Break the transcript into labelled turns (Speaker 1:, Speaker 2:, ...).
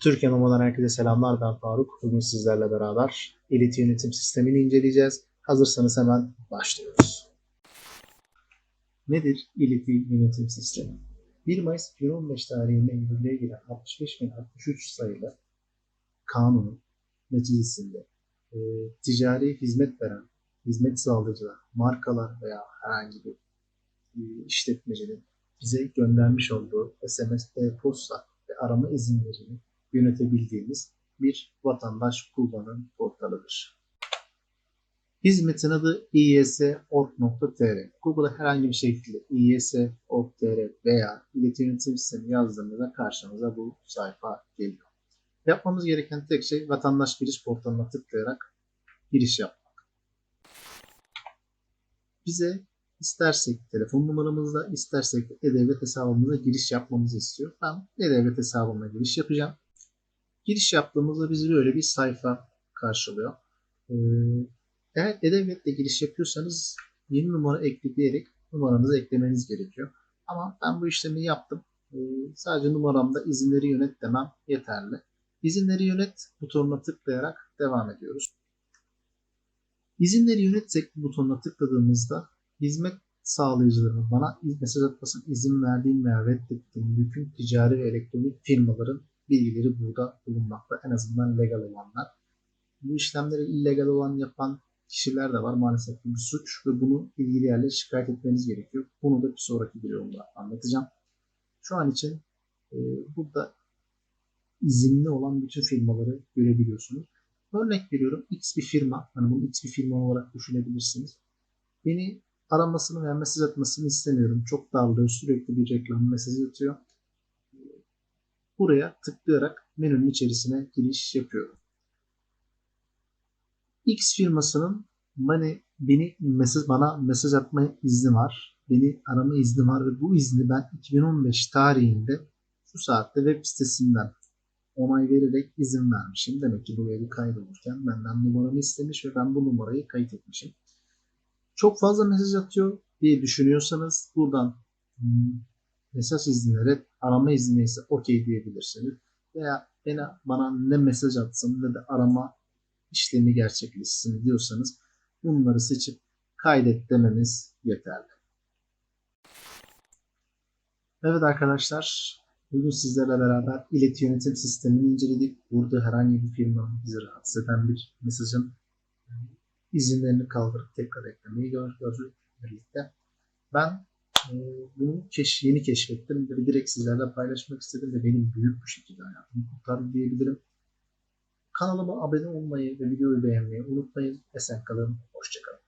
Speaker 1: Türkiye Mama'dan herkese selamlar. Ben Faruk. Bugün sizlerle beraber elit yönetim sistemini inceleyeceğiz. Hazırsanız hemen başlıyoruz. Nedir elit yönetim sistemi? 1 Mayıs 2015 tarihinde yürürlüğe giren 65.063 sayılı kanunun neticesinde e, ticari hizmet veren hizmet sağlayıcılar, markalar veya herhangi bir e, işletmecinin bize göndermiş olduğu SMS, e-posta ve arama izinlerini yönetebildiğimiz bir vatandaş kullanım portalıdır. Hizmetin adı iys.org.tr. Google'a herhangi bir şekilde iys.org.tr veya iletişim yönetim sistemi yazdığımızda karşımıza bu sayfa geliyor. Yapmamız gereken tek şey vatandaş giriş portalına tıklayarak giriş yapmak. Bize istersek telefon numaramızla, istersek de e-devlet hesabımıza giriş yapmamızı istiyor. Ben e-devlet hesabıma giriş yapacağım. Giriş yaptığımızda bizi böyle bir sayfa karşılıyor. Ee, eğer e-devletle giriş yapıyorsanız yeni numara ekleyerek numaranızı eklemeniz gerekiyor. Ama ben bu işlemi yaptım. Ee, sadece numaramda izinleri yönet demem yeterli. İzinleri yönet butonuna tıklayarak devam ediyoruz. İzinleri yönetsek butonuna tıkladığımızda hizmet sağlayıcılarının bana mesaj atmasına izin verdiğim veya reddettiğim bütün ticari ve elektronik firmaların bilgileri burada bulunmakta. En azından legal olanlar. Bu işlemleri illegal olan yapan kişiler de var. Maalesef bu bir suç ve bunu ilgili yerlere şikayet etmeniz gerekiyor. Bunu da bir sonraki videomda anlatacağım. Şu an için e, burada izinli olan bütün firmaları görebiliyorsunuz. Örnek veriyorum X bir firma, hani bunu X bir firma olarak düşünebilirsiniz. Beni aramasını veya mesaj atmasını istemiyorum. Çok darlıyor, sürekli bir reklam mesajı atıyor. Buraya tıklayarak menünün içerisine giriş yapıyorum. X firmasının beni, beni mesaj, bana mesaj atma izni var. Beni arama izni var ve bu izni ben 2015 tarihinde şu saatte web sitesinden onay vererek izin vermişim. Demek ki buraya bir kaydolurken benden numaramı istemiş ve ben bu numarayı kayıt etmişim. Çok fazla mesaj atıyor diye düşünüyorsanız buradan mesaj izinleri arama izni ise okey diyebilirsiniz. Veya bana, bana ne mesaj atsın ne de arama işlemi gerçekleşsin diyorsanız bunları seçip kaydet dememiz yeterli. Evet arkadaşlar bugün sizlerle beraber ileti yönetim sistemini inceledik. Burada herhangi bir firma bizi rahatsız eden bir mesajın izinlerini kaldırıp tekrar eklemeyi gördük birlikte. Ben bunu keş, yeni keşfettim ve direkt sizlerle paylaşmak istedim ve benim büyük bir şekilde hayatımı kurtardı diyebilirim. Kanalıma abone olmayı ve videoyu beğenmeyi unutmayın. Esen kalın, hoşçakalın.